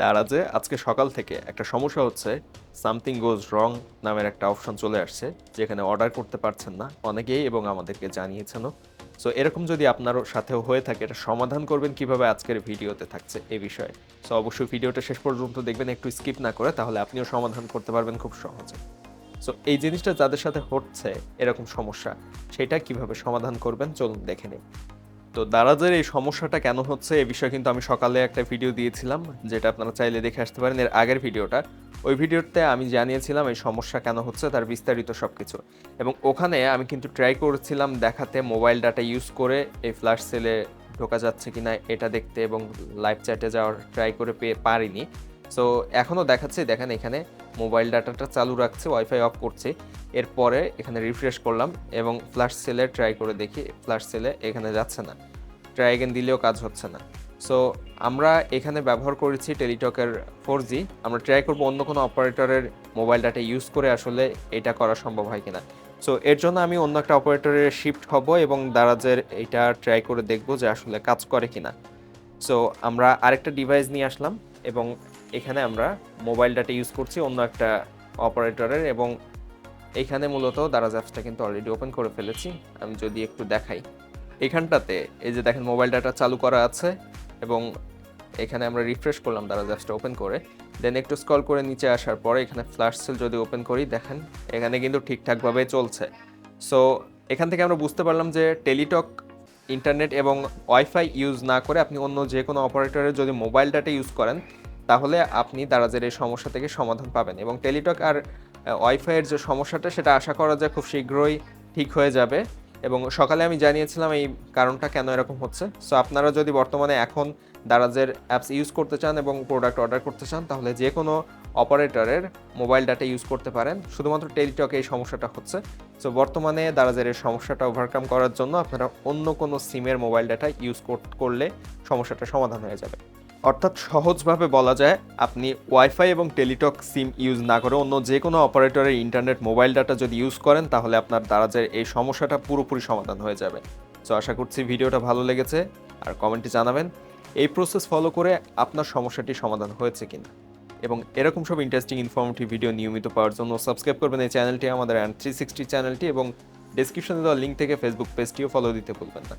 তারা যে আজকে সকাল থেকে একটা সমস্যা হচ্ছে সামথিং গোজ রং নামের একটা অপশন চলে আসছে, যেখানে অর্ডার করতে পারছেন না অনেকেই এবং আমাদেরকে জানিয়েছেনও। সো এরকম যদি আপনারও সাথেও হয়ে থাকে, এটা সমাধান করবেন কীভাবে আজকের ভিডিওতে থাকছে এ বিষয়ে। সো অবশ্যই ভিডিওটা শেষ পর্যন্ত দেখবেন, একটু স্কিপ না করে, তাহলে আপনিও সমাধান করতে পারবেন খুব সহজে। সো এই জিনিসটা যাদের সাথে হচ্ছে এরকম সমস্যা, সেটা কীভাবে সমাধান করবেন, চলুন দেখে নিই। তো দারাজের এই সমস্যাটা কেন হচ্ছে এ বিষয়ে কিন্তু আমি সকালে একটা ভিডিও দিয়েছিলাম, যেটা আপনারা চাইলে দেখে আসতে পারেন এর আগের ভিডিওটা ওই ভিডিওতে আমি জানিয়েছিলাম এই সমস্যা কেন হচ্ছে, তার বিস্তারিত সব কিছু এবং ওখানে আমি কিন্তু ট্রাই করেছিলাম দেখাতে মোবাইল ডাটা ইউজ করে এই ফ্ল্যাশ সেলে ঢোকা যাচ্ছে কি না এটা দেখতে এবং লাইভ চ্যাটে যাওয়ার ট্রাই করে পেয়ে পারিনি। সো এখনও দেখাচ্ছে, দেখেন এখানে মোবাইল ডাটাটা চালু রাখছে ওয়াইফাই অফ করছে। এরপরে এখানে রিফ্রেশ করলাম এবং ফ্ল্যাশ সেলে ট্রাই করে দেখি ফ্ল্যাশ সেলে এখানে যাচ্ছে না। ট্রাই অ্যাগেন দিলেও কাজ হচ্ছে না। সো আমরা এখানে ব্যবহার করেছি টেলিটকের ফোর জি আমরা ট্রাই করব অন্য কোনো অপারেটরের মোবাইল ডাটা ইউজ করে আসলে এটা করা সম্ভব হয় কিনা। সো এর জন্য আমি অন্য একটা অপারেটরে শিফট হব এবং দারাজের এটা ট্রাই করে দেখব যে আসলে কাজ করে কিনা। সো আমরা আরেকটা ডিভাইস নিয়ে আসলাম এবং এখানে আমরা মোবাইল ডাটা ইউজ করছি অন্য একটা অপারেটরের এবং এখানে মূলত দারাজ অ্যাপসটা কিন্তু অলরেডি ওপেন করে ফেলেছি। আমি যদি একটু দেখাই। এখানটাতে এই যে দেখেন মোবাইল ডাটা চালু করা আছে এবং এখানে আমরা রিফ্রেশ করলাম দারাজ অ্যাপসটা ওপেন করে। দেন একটু স্ক্রল করে নিচে আসার পরে এখানে ফ্ল্যাশ সেল যদি ওপেন করি, দেখেন এখানে কিন্তু ঠিকঠাকভাবে চলছে। সো এখান থেকে আমরা বুঝতে পারলাম যে টেলিটক ইন্টারনেট এবং ওয়াইফাই ইউজ না করে আপনি অন্য যে কোনো অপারেটরের যদি মোবাইল ডাটা ইউজ করেন, তাহলে আপনি দারাজের এই সমস্যা থেকে সমাধান পাবেন এবং টেলিটক আর ওয়াইফাইয়ের যে সমস্যাটা, সেটা আশা করা যায় খুব শীঘ্রই ঠিক হয়ে যাবে। এবং সকালে আমি জানিয়েছিলাম এই কারণটা কেন এরকম হচ্ছে। সো আপনারা যদি বর্তমানে এখন দারাজের অ্যাপস ইউজ করতে চান এবং প্রোডাক্ট অর্ডার করতে চান, তাহলে যে কোনো অপারেটরের মোবাইল ডাটা ইউজ করতে পারেন। শুধুমাত্র টেলিটকে এই সমস্যাটা হচ্ছে। সো বর্তমানে দারাজের এই সমস্যাটা ওভারকাম করার জন্য আপনারা অন্য কোনো সিমের মোবাইল ডাটা ইউজ করলে সমস্যাটা সমাধান হয়ে যাবে। অর্থাৎ সহজভাবে বলা যায়, আপনি ওয়াইফাই এবং টেলিটক সিম ইউজ না করে অন্য যে কোনো অপারেটরের ইন্টারনেট মোবাইল ডাটা যদি ইউজ করেন, তাহলে আপনার দারাজের এই সমস্যাটা পুরোপুরি সমাধান হয়ে যাবে। তো আশা করছি ভিডিওটা ভালো লেগেছে, আর কমেন্টে জানাবেন, এই প্রসেস ফলো করে আপনার সমস্যাটি সমাধান হয়েছে কিনা। এবং এরকম সব ইন্টারেস্টিং ইনফরমেটিভ ভিডিও নিয়মিত পাওয়ার জন্য সাবস্ক্রাইব করবেন এই চ্যানেলটি আমাদের অ্যান্ড থ্রি সিক্সটি চ্যানেলটি এবং ডিসক্রিপশনে দেওয়া লিঙ্ক থেকে ফেসবুক পেজটিও ফলো দিতে ভুলবেন না।